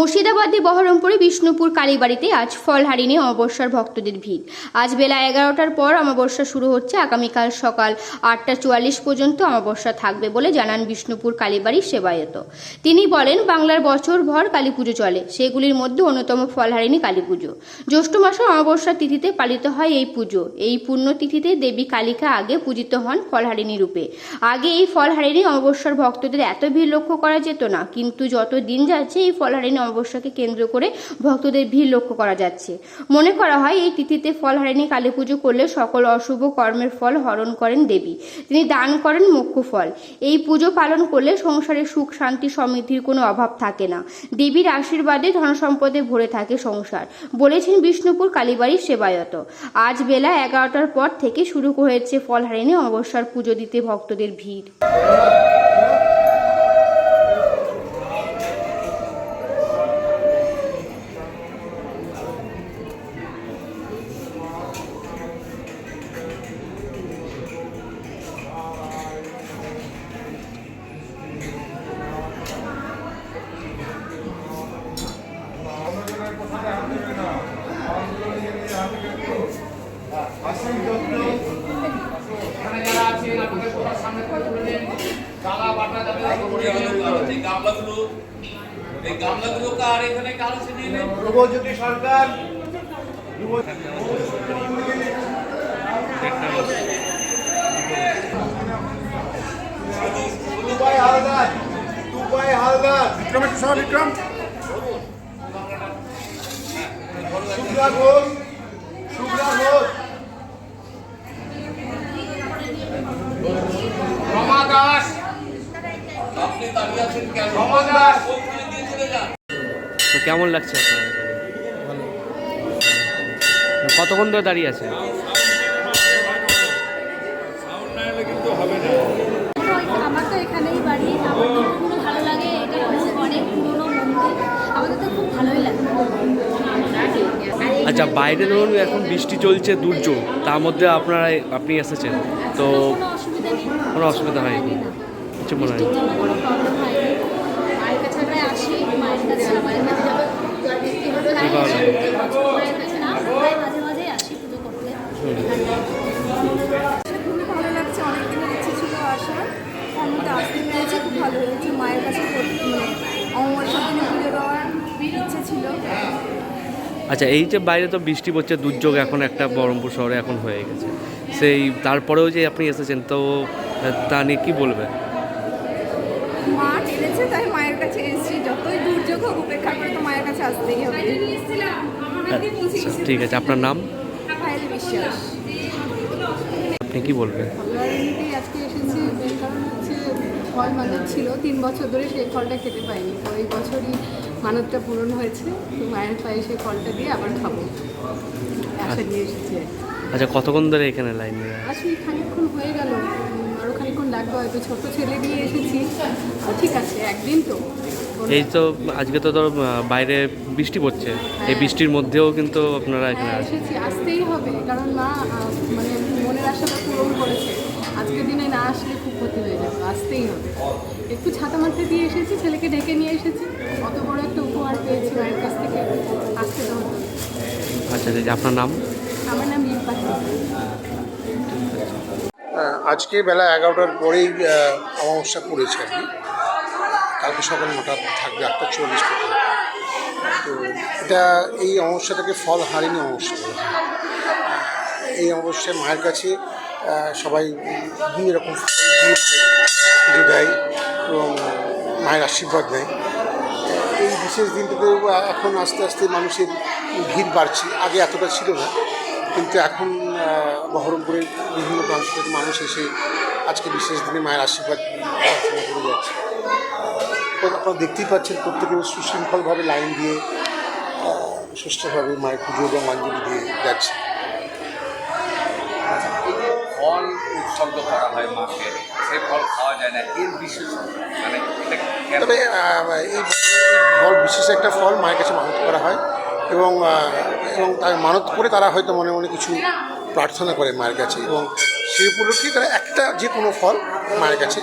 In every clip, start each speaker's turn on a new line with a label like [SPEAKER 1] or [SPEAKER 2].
[SPEAKER 1] মুর্শিদাবাদে বহরমপুরে বিষ্ণুপুর কালীবাড়িতে আজ ফলহারিণী অমাবস্যার ভক্তদের ভিড়। আজ বেলা এগারোটার পর অমাবস্যা শুরু হচ্ছে। আগামীকাল সকাল আটটা চুয়াল্লিশ পর্যন্ত অমাবস্যা থাকবে বলে জানান বিষ্ণুপুর কালীবাড়ির সেবায়ত। তিনি বলেন, বাংলার বছরভর কালী পুজো চলে। সেগুলির মধ্যে অন্যতম ফলহারিণী কালী পুজো। জ্যৈষ্ঠ মাসে অমাবস্যা তিথিতে পালিত হয় এই পুজো। এই পুণ্য তিথিতে দেবী কালিকা আগে পূজিত হন ফলহারিণী রূপে। আগে এই ফলহারিণী অমাবস্যার ভক্তদের এত ভিড় লক্ষ্য করা যেত না, কিন্তু যত দিন যাচ্ছে এই ফলহারিণী অমাবস্যাকে কেন্দ্র করে ভক্তদের ভিড় লক্ষ্য করা যাচ্ছে। মনে করা হয়, এই তিথিতে ফলহারিণী কালী পুজো করলে সকল অশুভ কর্মের ফল হরণ করেন দেবী। তিনি দান করেন মোক্ষ ফল। এই পুজো পালন করলে সংসারে সুখ, শান্তি, সমৃদ্ধির কোনো অভাব থাকে না। দেবীর আশীর্বাদে ধনসম্পদে ভরে থাকে সংসার, বলেছেন বিষ্ণুপুর কালীবাড়ির সেবায়ত। আজ বেলা এগারোটার পর থেকে শুরু হয়েছে ফলহারিণী অমাবস্যার পুজো দিতে ভক্তদের ভিড়।
[SPEAKER 2] ডালা বাটা যাবে
[SPEAKER 3] এই গামলাগুলো এই গামলাগুলো কার এখানে কার আছে নিয়ে নেন
[SPEAKER 4] ধ্রুবজ্যোতি সরকার দুবাই হালদার দুবাই হালদার। বিক্রম সহ বিক্রম। শুক্লা ঘোষ শুক্লা ঘোষ
[SPEAKER 2] রমা দাস
[SPEAKER 3] আপনি দাঁড়িয়ে আছেন কেন
[SPEAKER 2] রমা দাস
[SPEAKER 3] ওখানে দিয়ে চলে যান
[SPEAKER 5] তো কেমন লাগছে আপনার কতক্ষণ ধরে দাঁড়িয়ে আছে
[SPEAKER 6] আমার তো এখানেই বাড়ি আমার খুব ভালো লাগে এটা অনেক পুরনো মন্দির আমাদের তো খুব ভালোই লাগে।
[SPEAKER 5] আচ্ছা বাইরে ধরুন এখন বৃষ্টি চলছে দুর্যোগ তার মধ্যে আপনারা আপনি এসেছেন তো
[SPEAKER 6] কোনো অসুবিধা নেই।
[SPEAKER 5] কোনো অসুবিধা হয়নি। কিছু মনে হয়।
[SPEAKER 7] খুবই ভালো লাগছে ইচ্ছে ছিল আসার তার মধ্যে আসতে পেরেছি খুব ভালো হয়েছে। মায়ের কাছে মানে অমাবস্যার দিনে পুজো দেওয়ার ইচ্ছে ছিল।
[SPEAKER 5] আচ্ছা এই যে বাইরে তো বৃষ্টি পড়ছে দুর্যোগ এখন একটা বহরমপুর শহরে এখন হয়ে গেছে। সেই তারপরেও যে আপনি এসেছেন তো তা নিয়ে কী বলবেন?
[SPEAKER 7] মা টেনেছে তাই মায়ের কাছে এসেছি। যতই দুর্যোগ হোক উপেক্ষা করে তো মায়ের কাছে আসতেই হবে।
[SPEAKER 5] আচ্ছা ঠিক আছে আপনার নাম?
[SPEAKER 7] পায়েল বিশ্বাস।
[SPEAKER 5] আপনি কি বলবেন?
[SPEAKER 8] আজকে এসেছি এর কারণ হচ্ছে ফল মানত ছিল। তিন বছর ধরে সেই ফলটা খেতে পাইনি। তো এই বছরই মানতটা পূরণ হয়েছে। তো মায়ের পায়ে সেই ফলটা দিয়ে আবার খাব। আশা নিয়ে এসেছি
[SPEAKER 5] আচ্ছা কতক্ষণ ধরে এখানে লাইন দিয়ে
[SPEAKER 8] আসি খানিকক্ষণ হয়ে গেল। লাগবে হয়তো ছোটো ছেলে নিয়ে এসেছি। তো ঠিক আছে একদিন তো।
[SPEAKER 5] এই তো আজকে তো ধর বাইরে বৃষ্টি পড়ছে। এই বৃষ্টির মধ্যেও কিন্তু আপনারা এখানে
[SPEAKER 8] হ্যাঁ এসেছি আসতেই হবে কারণ মা মানে মনের আশাটা পূরণ করেছে। আজকের দিনে না আসলে খুব ক্ষতি হয়ে যাবে আসতেই হবে। একটু ছাতা মাথায় দিয়ে এসেছি ছেলেকে ডেকে নিয়ে এসেছি। অত বড় একটা উপহার পেয়েছি মায়ের কাছ থেকে আসতে
[SPEAKER 5] আচ্ছা আপনার নাম?
[SPEAKER 8] আমার নাম রিম্পা।
[SPEAKER 4] আজকে বেলা এগারোটার পরেই অমাবস্যা পড়েছে আর কি। কালকে সকাল নটা থাকবে, আটটা চল্লিশ পর্যন্ত। তো এটা এই অমাবস্যাটাকে ফল হারিনি অমাবস্যা বলা। এই অমাবস্যায় মায়ের কাছে সবাই বিভিন্ন রকম পুজো দেয় এবং মায়ের আশীর্বাদ নেয়। এই বিশেষ দিনটাতে এখন আস্তে আস্তে মানুষের ভিড় বাড়ছে। আগে এতটা ছিল না। কিন্তু এখন বহরমপুরের বিভিন্ন প্রান্ত থেকে মানুষ এসে আজকে বিশেষ দিনে মায়ের আশীর্বাদ প্রার্থনা করে যাচ্ছে। আপনারা দেখতেই পাচ্ছেন প্রত্যেকে সুশৃঙ্খলভাবে লাইন দিয়ে সুষ্ঠুভাবে মায়ের পুজো এবং অঞ্জলি দিয়ে যাচ্ছে।
[SPEAKER 3] ফল উৎসর্গ করা হয় মাকে সেই ফল খাওয়া যায় না এর বিশেষ মানে
[SPEAKER 4] তবে এই ফল বিশেষ একটা ফল মায়ের কাছে মানত করা হয়। এবং এবং তার মানত করে তারা হয়তো মনে মনে কিছু প্রার্থনা করে মায়ের কাছে এবং সেই উপলক্ষে তারা একটা যে কোনো ফল মায়ের কাছে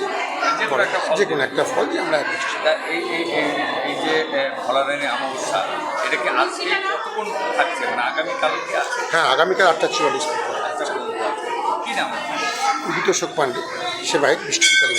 [SPEAKER 3] যে কোনো একটা ফল
[SPEAKER 4] যে আমরা এক বছর
[SPEAKER 3] তা এই এই এই এই যে ফলারানি অমাবস্যা এটা কি আজকে কতক্ষণ থাকছে? মানে আগামীকাল কি আছে?
[SPEAKER 4] হ্যাঁ আগামীকাল আটটা চুয়াল্লিশ।
[SPEAKER 3] কি নাম?
[SPEAKER 4] বিতোষক পাণ্ডে সেবায়ত বিষ্ণু কালী